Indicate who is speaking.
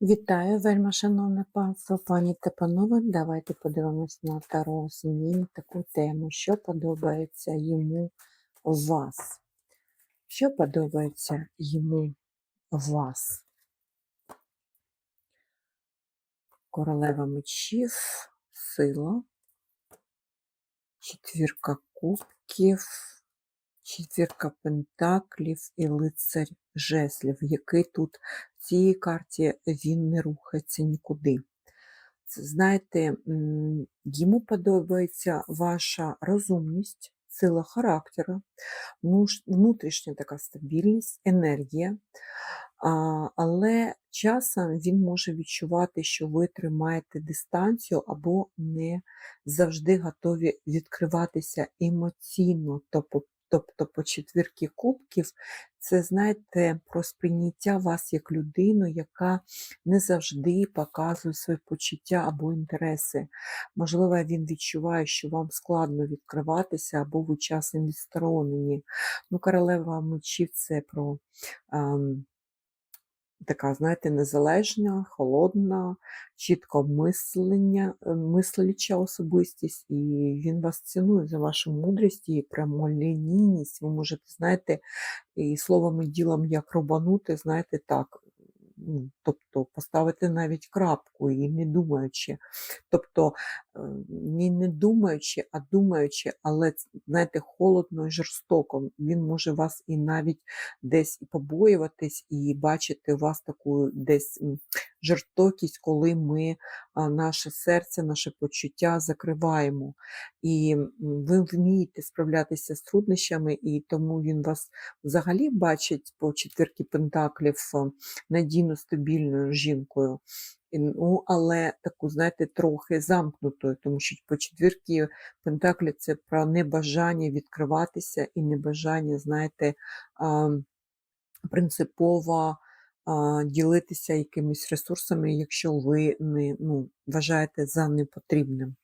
Speaker 1: Вітаю, вельми шановне панство, пані та панове. Давайте подивимось на Таро змін таку тему, що подобається йому вас. Що подобається йому вас? Королева мечів, сила, четвірка кубків, четвірка пентаклів і лицар жезлів, який тут цій карті він не рухається нікуди. Знаєте, йому подобається ваша розумність, сила характеру, внутрішня така стабільність, енергія. Але часом він може відчувати, що ви тримаєте дистанцію або не завжди готові відкриватися емоційно. Тобто, по четвірки кубків це, знаєте, про сприйняття вас як людину, яка не завжди показує свої почуття або інтереси. Можливо, він відчуває, що вам складно відкриватися, або ви часом відсторонені. Ну, королева мечів це про ем, така, знаєте, незалежна, холодна, чітко мислення, е, мисляча особистість, і він вас цінує за вашу мудрість і прямолінійність. Ви можете, знаєте, і словом і ділом як рубанути, знаєте, так. ну, Тобто поставити навіть крапку і не думаючи. Тобто е, не, думаючи, а думаючи, але знаєте, холодно і жорстоко. Він може вас і навіть десь і побоюватись, і бачити у вас таку десь жорстокість, коли ми наше серце, наше почуття закриваємо. І ви вмієте справлятися з труднощами, і тому він вас взагалі бачить по четвірки пентаклів надійно стабільною жінкою. Ну, але таку, знаєте, трохи замкнутою, тому що по четвірки Пентаклі це про небажання відкриватися і небажання, знаєте, принципово ділитися якимись ресурсами, якщо ви не ну, вважаєте за непотрібним.